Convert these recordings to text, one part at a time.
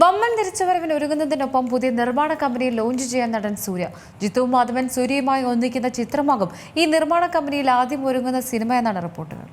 വമ്മൻ തിരിച്ചുവരവിന് ഒരുങ്ങുന്നതിനൊപ്പം പുതിയ നിർമ്മാണ company launch ചെയ്യാൻ നടൻ സൂര്യ. ജിത്തു മാധവൻ സൂര്യയുമായി ഒന്നിക്കുന്ന ചിത്രമാകും ഈ നിർമ്മാണ കമ്പനിയിൽ ആദ്യം ഒരുങ്ങുന്ന സിനിമ എന്നാണ് റിപ്പോർട്ടുകൾ.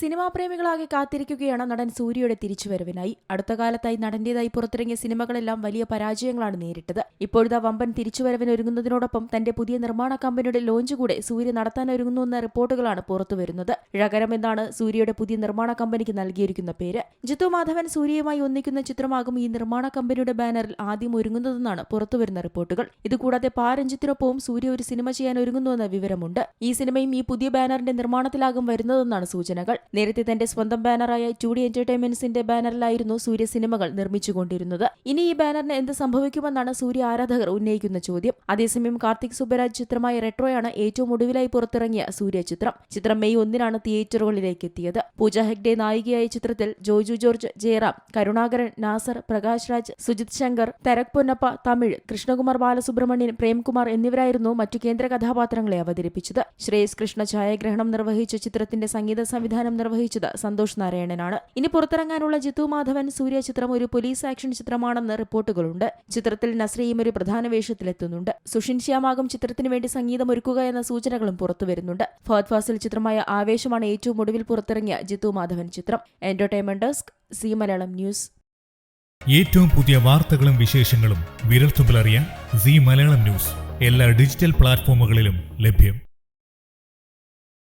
സിനിമാ പ്രേമികളാകെ കാത്തിരിക്കുകയാണ് നടൻ സൂര്യയുടെ തിരിച്ചുവരവിനായി. അടുത്ത കാലത്തായി നടന്റേതായി പുറത്തിറങ്ങിയ സിനിമകളെല്ലാം വലിയ പരാജയങ്ങളാണ് നേരിട്ടത്. ഇപ്പോഴത്തെ വമ്പൻ തിരിച്ചുവരവിന് ഒരുങ്ങുന്നതിനോടൊപ്പം തന്റെ പുതിയ നിർമ്മാണ കമ്പനിയുടെ ലോഞ്ച് കൂടെ സൂര്യ നടത്താനൊരുങ്ങുന്നുവെന്ന റിപ്പോർട്ടുകളാണ് പുറത്തുവരുന്നത്. ഴകരം എന്നാണ് സൂര്യയുടെ പുതിയ നിർമ്മാണ കമ്പനിക്ക് നൽകിയിരിക്കുന്ന പേര്. ജിത്തു മാധവൻ സൂര്യയുമായി ഒന്നിക്കുന്ന ചിത്രമാകും ഈ നിർമ്മാണ കമ്പനിയുടെ ബാനറിൽ ആദ്യം ഒരുങ്ങുന്നതെന്നാണ് പുറത്തുവരുന്ന റിപ്പോർട്ടുകൾ. ഇതുകൂടാതെ പാരഞ്ജിത്തിനൊപ്പവും സൂര്യ ഒരു സിനിമ ചെയ്യാൻ ഒരുങ്ങുന്നുവെന്ന വിവരമുണ്ട്. ഈ സിനിമയും ഈ പുതിയ ബാനറിന്റെ നിർമ്മാണത്തിലാകും വരുന്നതെന്നാണ് സൂചനകൾ. നേരത്തെ തന്റെ സ്വന്തം ബാനറായ ടു ഡി എന്റർടൈൻമെന്റ്സിന്റെ ബാനറിലായിരുന്നു സൂര്യ സിനിമകൾ നിർമ്മിച്ചുകൊണ്ടിരുന്നത്. ഇനി ഈ ബാനറിന് എന്ത് സംഭവിക്കുമെന്നാണ് സൂര്യ ആരാധകർ ഉന്നയിക്കുന്ന ചോദ്യം. അതേസമയം കാർത്തിക് സുബരാജ് ചിത്രമായ റെട്രോയാണ് ഏറ്റവും ഒടുവിലായി പുറത്തിറങ്ങിയ സൂര്യ ചിത്രം. ചിത്രം മെയ് ഒന്നിനാണ് തിയേറ്ററുകളിലേക്ക് എത്തിയത് പൂജ ഹെഗ്ഡെ നായികയായ ചിത്രത്തിൽ ജോജു ജോർജ് ജയറാം കരുണാകരൻ നാസർ പ്രകാശ് രാജ് സുജിത് ശങ്കർ തരക് പൊന്നപ്പ തമിഴ് കൃഷ്ണകുമാർ ബാലസുബ്രഹ്മണ്യൻ പ്രേംകുമാർ എന്നിവരായിരുന്നു മറ്റു കേന്ദ്ര കഥാപാത്രങ്ങളെ അവതരിപ്പിച്ചത്. ശ്രേയസ് കൃഷ്ണ ഛായാഗ്രഹണം നിർവഹിച്ച ചിത്രത്തിന്റെ സംഗീത സംവിധാനം നിർവഹിച്ചത് സന്തോഷ് നാരായണനാണ്. ഇനി പുറത്തിറങ്ങാനുള്ള ജിത്തു മാധവൻ സൂര്യ ചിത്രം ഒരു പോലീസ് ആക്ഷൻ ചിത്രമാണെന്ന് റിപ്പോർട്ടുകളുണ്ട്. ചിത്രത്തിൽ നസ്രിയും ഒരു പ്രധാന വേഷത്തിലെത്തുന്നുണ്ട്. സുഷിൻ ശ്യാമാകും ചിത്രത്തിന് വേണ്ടി സംഗീതം ഒരുക്കുക എന്ന സൂചനകളും പുറത്തുവരുന്നുണ്ട് ഫഹദ് ഫാസിൽ ചിത്രമായ ആവേശമാണ് ഏറ്റവും ഒടുവിൽ പുറത്തിറങ്ങിയ ജിത്തു മാധവൻ ചിത്രം. Entertainment desk Zee Malayalam news ഏറ്റവും പുതിയ വാർത്തകളും വിശേഷങ്ങളും വിരൽത്തുമ്പിലറിയാൻ സി മലയാളം ന്യൂസ് എല്ലാ ഡിജിറ്റൽ പ്ലാറ്റ്ഫോമുകളിലും ലഭ്യം.